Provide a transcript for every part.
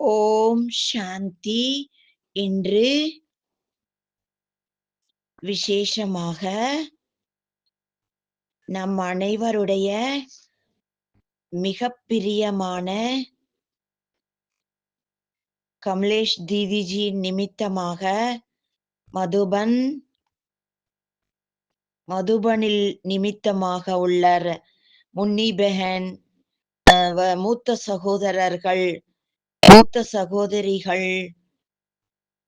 ஓம் சாந்தி இன்று விசேஷமாக நம் அனைவருடைய மிக பிரியமான கமலேஷ் தீதிஜி நிமித்தமாக மதுபன் மதுபனில் நிமித்தமாக உள்ளார். முன்னி பெஹன் அஹ், மூத்த சகோதரர்கள் மூத்த சகோதரிகள்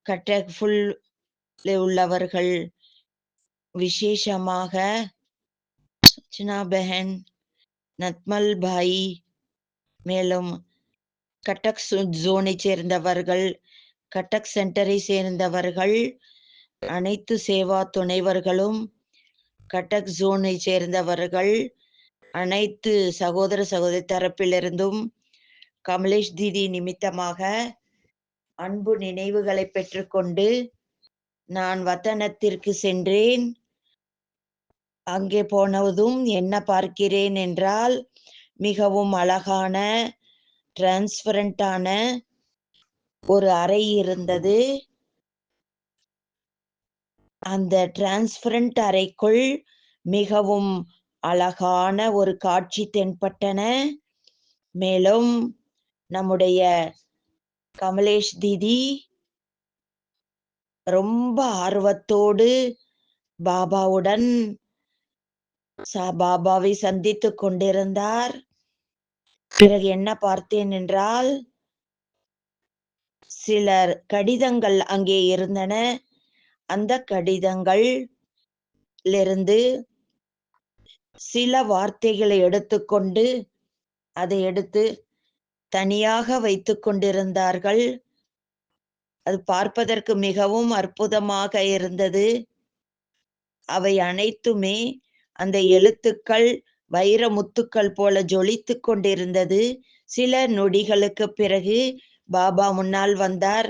கட்டக் ஃபுல் உள்ளவர்கள் விசேஷமாக சுச்சனா பெஹன் நத்மல் பாய் மேலும் கட்டக் ஜோனை சேர்ந்தவர்கள் கட்டக் சென்டரை சேர்ந்தவர்கள் அனைத்து சேவா துணைவர்களும் கட்டக் ஜோனை சேர்ந்தவர்கள் அனைத்து சகோதர சகோதரி தரப்பிலிருந்தும் கமலேஷ் தீதி நிமித்தமாக அன்பு நினைவுகளை பெற்றுக்கொண்டு நான் வத்தனத்திற்கு சென்றேன். அங்கே போனதும் என்ன பார்க்கிறேன் என்றால் மிகவும் அழகான டிரான்ஸ்பரண்டான ஒரு அறை இருந்தது. அந்த டிரான்ஸ்பரண்ட் அறைக்குள் மிகவும் அழகான ஒரு காட்சி தென்பட்டன. மேலும் நம்முடைய கமலேஷ் தீதி ரொம்ப ஆர்வத்தோடு பாபாவுடன் சா- பாபாவை சந்தித்துக் கொண்டிருந்தார். பிறகு என்ன பார்த்தேன் என்றால் சிலர் கடிதங்கள் அங்கே இருந்தன. அந்த கடிதங்கள் இருந்து சில வார்த்தைகளை எடுத்துக்கொண்டு அதை எடுத்து தனியாக வைத்து கொண்டிருந்தார்கள். அது பார்ப்பதற்கு மிகவும் அற்புதமாக இருந்தது. அவை அனைத்துமே அந்த எழுத்துக்கள் வைர முத்துக்கள் போல ஜொலித்து கொண்டிருந்தது. சில நொடிகளுக்கு பிறகு பாபா முன்னால் வந்தார்.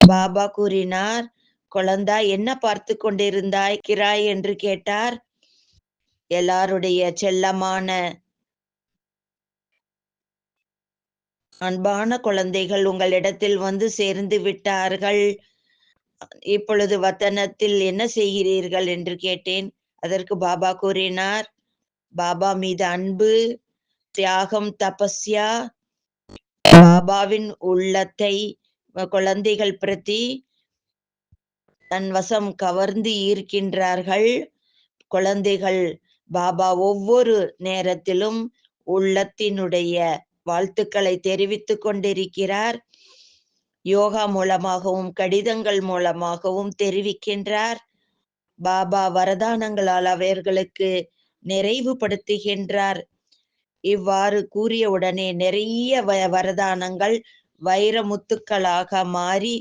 பாபா கூறினார் குழந்தா என்ன பார்த்து கொண்டிருந்தாய் கிராய்? என்று கேட்டார். எல்லாருடைய செல்லமான அன்பான குழந்தைகள் உங்களிடத்தில் வந்து சேர்ந்து விட்டார்கள். இப்பொழுது வத்தனத்தில் என்ன செய்கிறீர்கள் என்று கேட்டேன். அதற்கு பாபா கூறினார் பாபா மீது அன்பு தியாகம் தபஸ்யா பாபாவின் உள்ளத்தை குழந்தைகள் பிரதி தன் வசம் கவர்ந்து ஈர்க்கின்றார்கள். குழந்தைகள் பாபா ஒவ்வொரு நேரத்திலும் உள்ளத்தினுடைய வாழ்த்துக்களை தெரிவித்துக் கொண்டிருக்கிறார். யோகா மூலமாகவும் கடிதங்கள் மூலமாகவும் தெரிவிக்கின்றார். பாபா வரதானங்களால் அவர்களுக்கு நிறைவுபடுத்துகின்றார். இவ்வாறு கூறிய உடனே நிறைய வ- வரதானங்கள் வைர முத்துக்களாக மாறி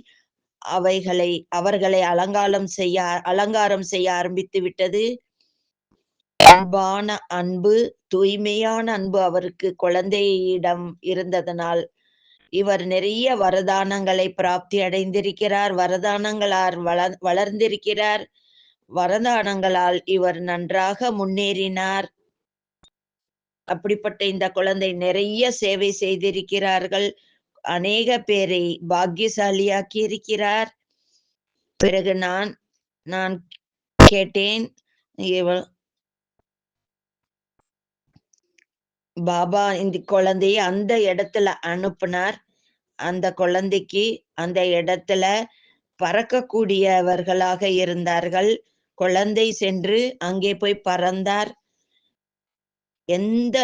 அவைகளை அவர்களை அலங்காரம் செய்ய அலங்காரம் செய்ய ஆரம்பித்து விட்டது அன்பான அன்பு தூய்மையான அன்பு அவருக்கு குழந்தையிடம் இருந்ததனால் இவர் நிறைய வரதானங்களை பிராப்தி அடைந்திருக்கிறார் வரதானங்களால் வள வளர்ந்திருக்கிறார். வரதானங்களால் இவர் நன்றாக முன்னேறினார். அப்படிப்பட்ட இந்த குழந்தை நிறைய சேவை செய்திருக்கிறார்கள். அநேக பேரை பாக்கியசாலியாக்கி இருக்கிறார். பிறகு நான் நான் கேட்டேன் பாபா இந்த குழந்தையை அந்த இடத்துல அனுப்புனார். அந்த குழந்தைக்கு அந்த இடத்துல பறக்கக்கூடியவர்களாக இருந்தார்கள். குழந்தை சென்று அங்கே போய் பறந்தார். எந்த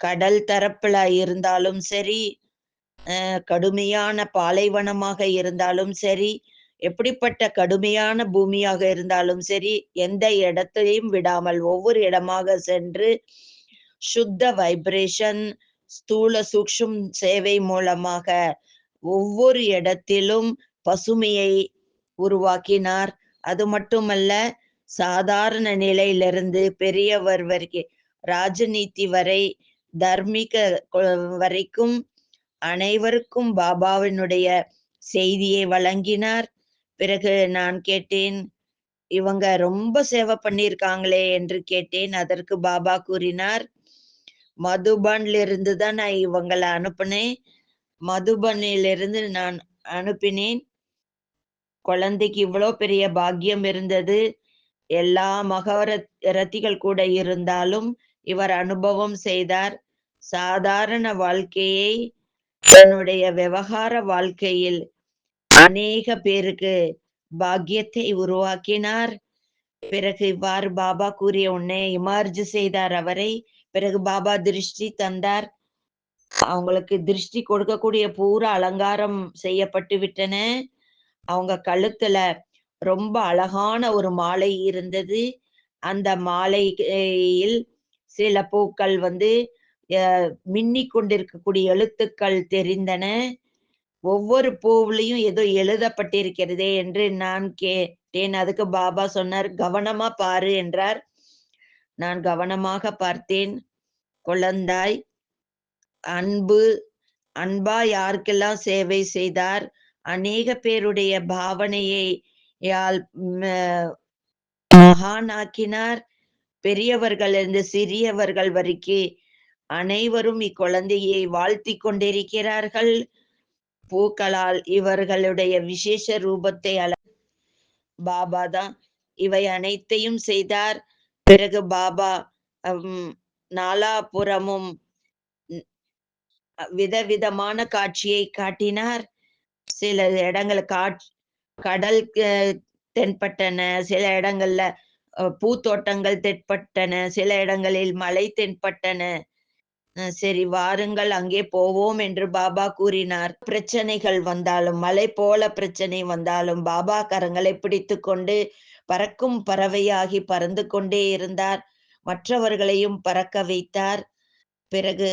கடல் தரப்புல இருந்தாலும் சரி அஹ், கடுமையான பாலைவனமாக இருந்தாலும் சரி எப்படிப்பட்ட கடுமையான பூமியாக இருந்தாலும் சரி எந்த இடத்தையும் விடாமல் ஒவ்வொரு இடமாக சென்று சுத்த வைப்ரேஷன் ஸ்தூல சூக்ஷும் சேவை மூலமாக ஒவ்வொரு இடத்திலும் பசுமையை உருவாக்கினார். அது மட்டுமல்ல சாதாரண நிலையிலிருந்து பெரியவர் வரைக்கும் ராஜநீதி வரை தர்மிக வரைக்கும் அனைவருக்கும் பாபாவினுடைய செய்தியை வழங்கினார். பிறகு நான் கேட்டேன் இவங்க ரொம்ப சேவை பண்ணியிருக்காங்களே என்று கேட்டேன். அதற்கு பாபா கூறினார் மதுபன்ல இருந்து தான் நான் இவங்களை அனுப்புனேன் மதுபனிலிருந்து நான் அனுப்பினேன். குழந்தைக்கு இவ்வளோ பெரிய பாக்கியம் இருந்தது. எல்லா மகரத் ரத்திகள் கூட இருந்தாலும், இவர் அனுபவம் செய்தார். சாதாரண வாழ்க்கையை தன்னுடைய விவகார வாழ்க்கையில் அநேக பேருக்கு பாக்கியத்தை உருவாக்கினார். பிறகு இவ்வாறு பாபா கூறிய உன்னை இமர்ஜ் செய்தார் அவரை. பிறகு பாபா திருஷ்டி தந்தார். அவங்களுக்கு திருஷ்டி கொடுக்கக்கூடிய பூரா அலங்காரம் செய்யப்பட்டு விட்டன. அவங்க கழுத்துல ரொம்ப அழகான ஒரு மாலை இருந்தது. அந்த மாலையில் சில பூக்கள் வந்து மின்னி மின்னிக் கொண்டிருக்கக்கூடிய எழுத்துக்கள் தெரிந்தன. ஒவ்வொரு பூவிலையும் ஏதோ எழுதப்பட்டிருக்கிறதே என்று நான் கேட்டேன். அதுக்கு பாபா சொன்னார், "கவனமா பாரு" என்றார். நான் கவனமாக பார்த்தேன். குழந்தாய் அன்பு அன்பா யாருக்கெல்லாம் சேவை செய்தார், அநேக பேருடைய பாவனையை யால் மகானாக்கினார். பெரியவர்களிருந்து சிறியவர்கள் வரைக்கு அனைவரும் இக்குழந்தையை வாழ்த்தி கொண்டிருக்கிறார்கள். பூக்களால் இவர்களுடைய விசேஷ ரூபத்தை அள பாபா தான் இவை அனைத்தையும் செய்தார். பிறகு பாபா நாலாபுறமும் விதவிதமான காட்சியை காட்டினார். சில இடங்கள்ல காட் கடல் தென்பட்டன. சில இடங்கள்ல பூத்தோட்டங்கள் தென்பட்டன. சில இடங்களில் மலை தென்பட்டன. சரி வாருங்கள் அங்கே போவோம் என்று பாபா கூறினார். பிரச்சனைகள் வந்தாலும், மலை போல பிரச்சனை வந்தாலும், பாபா கரங்களை பிடித்துக்கொண்டு பறக்கும் பறவையாகி பறந்து கொண்டே இருந்தார். மற்றவர்களையும் பறக்க வைத்தார். பிறகு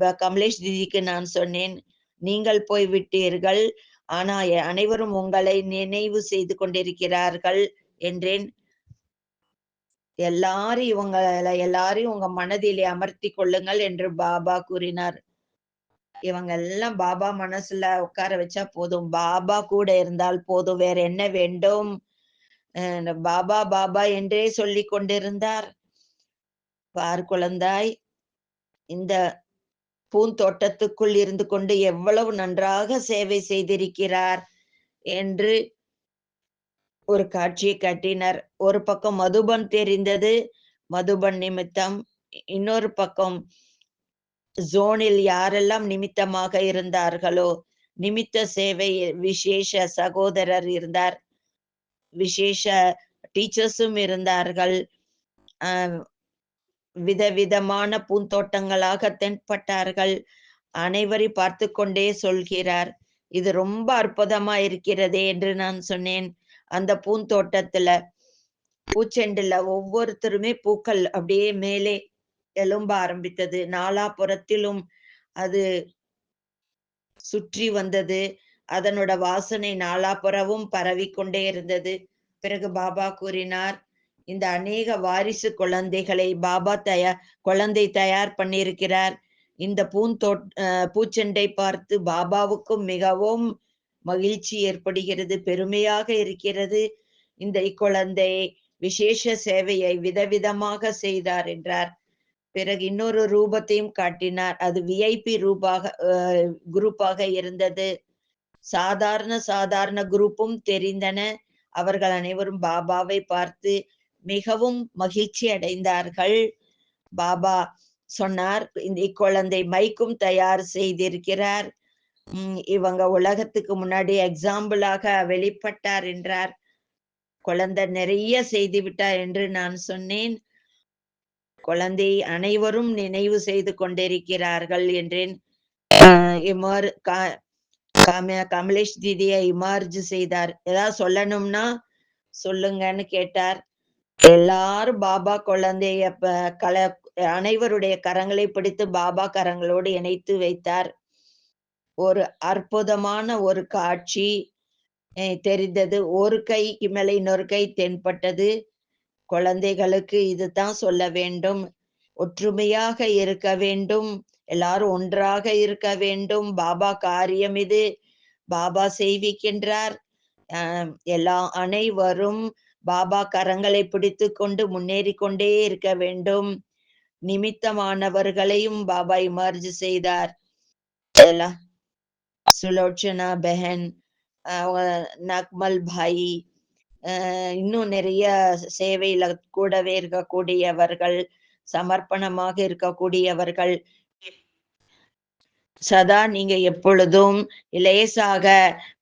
கமலேஷ் தீதிக்கு நான் சொன்னேன், "நீங்கள் போய் விட்டீர்கள். ஆனா அனைவரும் உங்களை நினைவு செய்து கொண்டிருக்கிறார்கள்" என்றேன். எல்லாரும் இவங்கள எல்லாரையும் உங்க மனதிலே அமர்த்தி கொள்ளுங்கள் என்று பாபா கூறினார். இவங்க எல்லாம் பாபா மனசுல உட்கார வச்சா போதும். பாபா கூட இருந்தால் போதும். வேற என்ன வேண்டும்? பாபா, பாபா என்றே சொல்லி கொண்டிருந்தார். பார் குழந்தாய், இந்த பூந்தோட்டத்துக்குள் இருந்து கொண்டு எவ்வளவு நன்றாக சேவை செய்திருக்கிறார் என்று ஒரு காட்சியை காட்டினார். ஒரு பக்கம் மதுபன் தெரிந்தது. மதுபன் நிமித்தம். இன்னொரு பக்கம் ஜோனில் யாரெல்லாம் நிமித்தமாக இருந்தார்களோ, நிமித்த சேவை விசேஷ சகோதரர் இருந்தார். விசேஷ டீச்சர்ஸும் இருந்தார்கள். விதவிதமான பூந்தோட்டங்களாக தென்பட்டார்கள். அனைவரையும் பார்த்து கொண்டே சொல்கிறார், "இது ரொம்ப அற்புதமா இருக்கிறதே" என்று நான் சொன்னேன். அந்த பூந்தோட்டத்துல பூச்செண்டுல ஒவ்வொருத்தருமே பூக்கள் அப்படியே மேலே எழும்ப ஆரம்பித்தது. நாலாபுறத்திலும் அது சுற்றி வந்தது. அதனோட வாசனை நாலாபுறமும் பரவிக்கொண்டே இருந்தது. பிறகு பாபா கூறினார், "இந்த அநேக வாரிசு குழந்தைகளை பாபா தயார் குழந்தை தயார் பண்ணியிருக்கிறார். இந்த பூந்தோட் பூச்செண்டை பார்த்து பாபாவுக்கும் மிகவும் மகிழ்ச்சி ஏற்படுகிறது. பெருமையாக இருக்கிறது. இந்த இக்குழந்தை விசேஷ சேவையை விதவிதமாக செய்தார்" என்றார். பிறகு இன்னொரு ரூபத்தையும் காட்டினார். அது விஐபி ரூபாக குரூப்பாக இருந்தது. சாதாரண சாதாரண குரூப்பும் தெரிந்தன. அவர்கள் அனைவரும் பாபாவை பார்த்து மிகவும் மகிழ்ச்சி அடைந்தார்கள். பாபா சொன்னார், "இந்த இக்குழந்தை மைக்கும் தயார் செய்திருக்கிறார். உம் இவங்க உலகத்துக்கு முன்னாடி எக்ஸாம்பிளாக வெளிப்பட்டார்" என்றார். குழந்தை நிறைய செய்து விட்டார் என்று நான் சொன்னேன். குழந்தை அனைவரும் நினைவு செய்து கொண்டிருக்கிறார்கள் என்றேன். அ கமலேஷ் தீதியை இமார்ஜ் செய்தார். "ஏதாவது சொல்லணும்னா சொல்லுங்கன்னு" கேட்டார். எல்லாரும் பாபா குழந்தைய கல அனைவருடைய கரங்களை பிடித்து பாபா கரங்களோடு இணைத்து வைத்தார். ஒரு அற்புதமான ஒரு காட்சி தெரிந்தது. ஒரு கைக்கு மேல இன்னொரு கை தென்பட்டது. குழந்தைகளுக்கு இதுதான் சொல்ல வேண்டும். ஒற்றுமையாக இருக்க வேண்டும். எல்லாரும் ஒன்றாக இருக்க வேண்டும். பாபா காரியம் இது. பாபா செய்விக்கின்றார். எல்லா அனைவரும் பாபா கரங்களை பிடித்துக்கொண்டு முன்னேறிக் கொண்டே இருக்க வேண்டும். நிமித்தமானவர்களையும் பாபா இமர்ஜ் செய்தார். எல்லா சுலோச்சனா பெஹன் நக்மல் பாய் அஹ் இன்னும் நிறைய சேவையில கூடவே இருக்கக்கூடியவர்கள் சமர்ப்பணமாக இருக்கக்கூடியவர்கள் சதா நீங்க எப்பொழுதும் லேசாக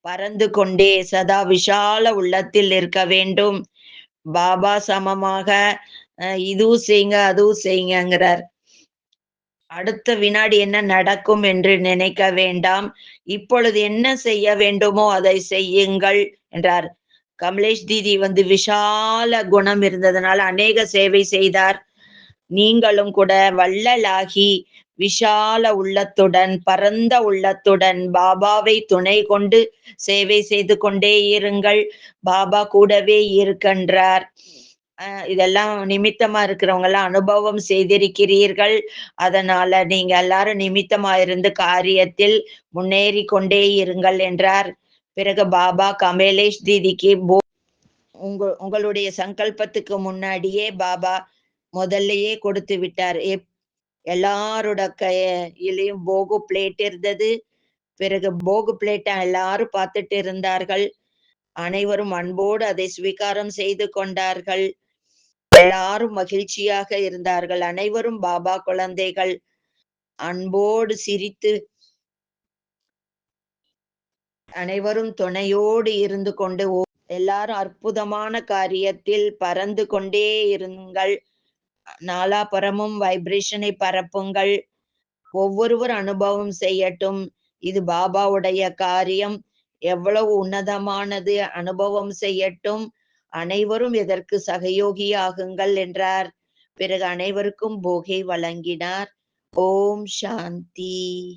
பறந்து கொண்டே சதா விஷால உள்ளத்தில் இருக்க வேண்டும். பாபா சமமாக இதுவும் செய்யுங்க அதுவும் செய்யுங்கிறார் அடுத்த வினாடி என்ன நடக்கும் என்று நினைக்க வேண்டாம். இப்பொழுது என்ன செய்ய வேண்டுமோ அதை செய்யுங்கள் என்றார். கமலேஷ் தீதி வந்து விஷால குணம் இருந்ததுனால அநேக சேவை செய்தார். நீங்களும் கூட வள்ளலாகி விஷால உள்ளத்துடன் பரந்த உள்ளத்துடன் பாபாவை துணை கொண்டு சேவை செய்து கொண்டே இருங்கள். பாபா கூடவே இருக்கின்றார். இதெல்லாம் நிமித்தமா இருக்கிறவங்க எல்லாம் அனுபவம் செய்திருக்கிறீர்கள். அதனால நீங்க எல்லாரும் நிமித்தமா இருந்து காரியத்தில் முன்னேறி கொண்டே இருங்கள் என்றார். பிறகு பாபா கமலேஷ் தீதிக்கு போ உங்க உங்களுடைய சங்கல்பத்துக்கு முன்னாடியே பாபா முதல்லயே கொடுத்து விட்டார். எப் எல்லாரோட கையிலையும் போகு பிளேட் இருந்தது. பிறகு போகு பிளேட்டை எல்லாரும் பார்த்துட்டு இருந்தார்கள். அனைவரும் அன்போடு அதை ஸ்வீகாரம் செய்து கொண்டார்கள். எல்லாரும் மகிழ்ச்சியாக இருந்தார்கள். அனைவரும் பாபா குழந்தைகள். அன்போடு சிரித்து அனைவரும் துணையோடு இருந்து கொண்டு எல்லாரும் அற்புதமான காரியத்தில் பறந்து கொண்டே இருங்கள். நாலாபுறமும் வைப்ரேஷனை பரப்புங்கள். ஒவ்வொருவர் அனுபவம் செய்யட்டும். இது பாபாவுடைய காரியம். எவ்வளவு உன்னதமானது அனுபவம் செய்யட்டும். அனைவரும் இதற்கு சகயோகியாகுங்கள் என்றார். பிறகு அனைவருக்கும் போகை வழங்கினார். ஓம் சாந்தி.